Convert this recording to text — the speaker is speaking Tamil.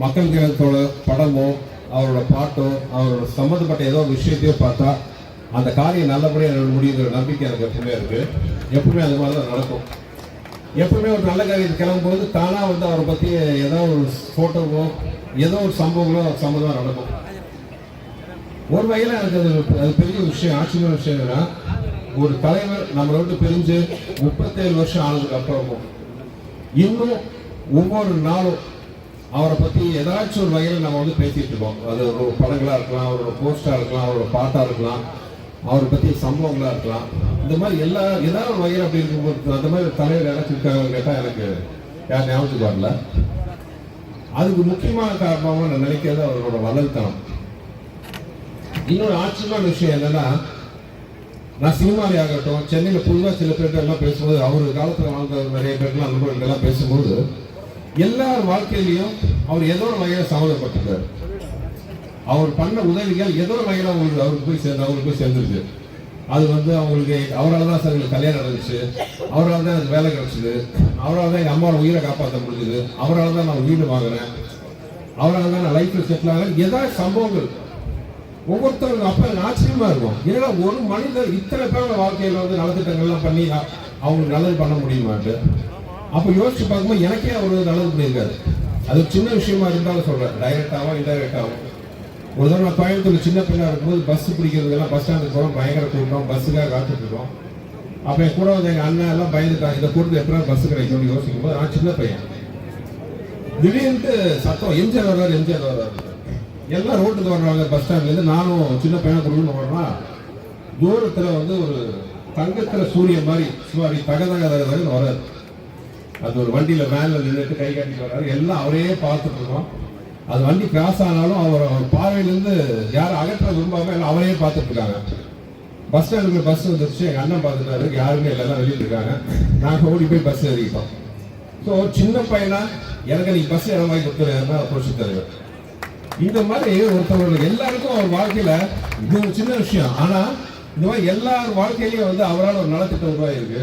மக்கள் தினத்தோட படமோ அவரோட பாட்டோ அவரோட சம்மந்தப்பட்ட ஏதோ ஒரு விஷயத்தையோ பார்த்தா அந்த காரியம் நல்லபடியாக என்னோட முடியுங்கிற நம்பிக்கை எனக்கு எப்பவுமே இருக்குது எப்பவுமே அது மாதிரி தான் நடக்கும். எப்பவுமே ஒரு நல்ல காரியம் கிளம்பும்போது தானாக வந்து அவரை பற்றி ஏதோ ஒரு ஃபோட்டோவோ ஏதோ ஒரு சம்பவங்களோ சம்மந்தமாக நடக்கும். ஒரு வகையில் எனக்கு அது அது பெரிய விஷயம் ஆச்சரியமான விஷயம் என்னன்னா ஒரு தலைவர் நம்மளை விட்டு பிரிஞ்சு முப்பத்தேழு வருஷம் ஆனதுக்கு அப்புறமும் இன்னும் ஒவ்வொரு நாளும் அவரை பத்தி ஏதாச்சும் ஒரு வகையில் நம்ம வந்து பேசிட்டு இருக்கோம். அது ஒரு படங்களா இருக்கலாம் அவரோட போஸ்டா இருக்கலாம் அவரோட பாட்டா இருக்கலாம் அவரை பத்தி சம்பவங்களா இருக்கலாம். இந்த மாதிரி எல்லா ஏதாவது ஒரு வகையில் அப்படி இருக்கும்போது அந்த மாதிரி தலைவர் யாராச்சும் இருக்காங்க கேட்டால் எனக்கு யார் ஞாபகத்துக்கு வரல. அதுக்கு முக்கியமான காரணமாக நான் நினைக்கிறது அவரோட வளர்த்தனம். இன்னொரு ஆச்சரியமான விஷயம் என்னன்னா நான் சினிமாலே ஆகட்டும் சென்னையில் புதுவாக சில பேர்கிட்ட எல்லாம் பேசும்போது அவர் காலத்தில் வாழ்ந்த நிறைய பேர்லாம் அனுபவங்கள்லாம் பேசும்போது எல்லார் வாழ்க்கையிலையும் அவர் ஏதோ ஒரு வகையில் சம்மந்தப்பட்டிருக்காரு. அவர் பண்ண உதவிகள் ஏதோ ஒரு வகையில் அவங்களுக்கு அவருக்கு போய் சேர்ந்து அவருக்கு போய் சேர்ந்துருக்கு. அது வந்து அவங்களுக்கு அவரால் தான் சார் எங்களுக்கு கல்யாணம் நடந்துச்சு. அவரால் தான் எனக்கு வேலை கிடச்சிது. அவரால் தான் எங்கள் அம்மாவோட உயிரை காப்பாற்ற முடிஞ்சுது. அவரால் தான் நான் வீடு வாங்குறேன். அவரால் தான் நான் லைஃப்பில் செட்டில் ஆகிறேன் ஏதாவது சம்பவங்கள். ஒவ்வொருத்தரும் அப்போ ஆச்சரியமாக ஆச்சரியமா இருக்கும் ஏன்னா ஒரு மனிதர் இத்தனை பேரோட வாழ்க்கையில வந்து நலத்திட்டங்கள்லாம் பண்ணி அவங்களுக்கு நல்லது பண்ண முடியுமாட்டு அப்போ யோசிச்சு பார்க்கும்போது எனக்கே அவர் நல்லது பண்ணியிருக்காரு அது சின்ன விஷயமா இருந்தாலும் சொல்கிறேன் டைரெக்டாகவும் இன்டைரக்டாகவும் ஒரு தடவை நான் கோயம்புத்தூர் சின்ன பிள்ளை இருக்கும்போது பஸ் பிடிக்கிறதுக்கெல்லாம் பஸ் ஸ்டாண்டுக்கு போகிறோம் பயங்கர கூட்டம். பஸ்ஸுக்காக காத்துட்ருக்கோம் அப்போ என் கூட வந்து எங்கள் அண்ணன் எல்லாம் பயந்துட்டாங்க. இந்த கூட்டத்தில் எப்படா பஸ் கிடைக்கும்னு யோசிக்கும் போது நான் சின்ன பையன். திடீர்னு சத்தம். எம்ஜிஆர் வர்றாரு எம்ஜிஆர் வர்றாரு எல்லாம் ரோட்டுக்கு வர்றாங்க பஸ் ஸ்டாண்ட்லேருந்து நானும் சின்ன பையனை கொடுக்கணும் வர்றேன்னா தூரத்தில் வந்து ஒரு தங்கத்தில் சூரியன் மாதிரி சுவாரி தக தக தக தகன்னு வராது அது ஒரு வண்டியில் வேனில் நின்றுட்டு கை காட்டிட்டு வர்றாரு. எல்லாம் அவரே பார்த்துட்டு இருக்கோம். அது வண்டி கிராஸ் ஆனாலும் அவர் அவர் பார்வையிலேருந்து யாரும் அகற்ற விரும்பாம எல்லாம் அவரே பார்த்துட்டு இருக்காங்க. பஸ் ஸ்டாண்டுக்கு பஸ் வந்துருச்சு. எங்கள் அண்ணன் பார்த்துட்டாரு. யாருமே எல்லாம் வெளியில் இருக்காங்க. நாங்கள் ஓடி போய் பஸ் ஏறிக்கிட்டோம் ஸோ சின்ன பையனா எனக்கு நீ பஸ் இடம் வாங்கி கொடுத்துருந்தா புரட்சி தலைவர் இந்த மாதிரி ஒருத்தவர்களுக்கு எல்லாருக்கும் அவர் வாழ்க்கையில் இது ஒரு சின்ன விஷயம். ஆனால் இந்த மாதிரி எல்லார் வாழ்க்கையிலையும் வந்து அவரால் ஒரு நலத்திட்டம் உருவாகிருக்கு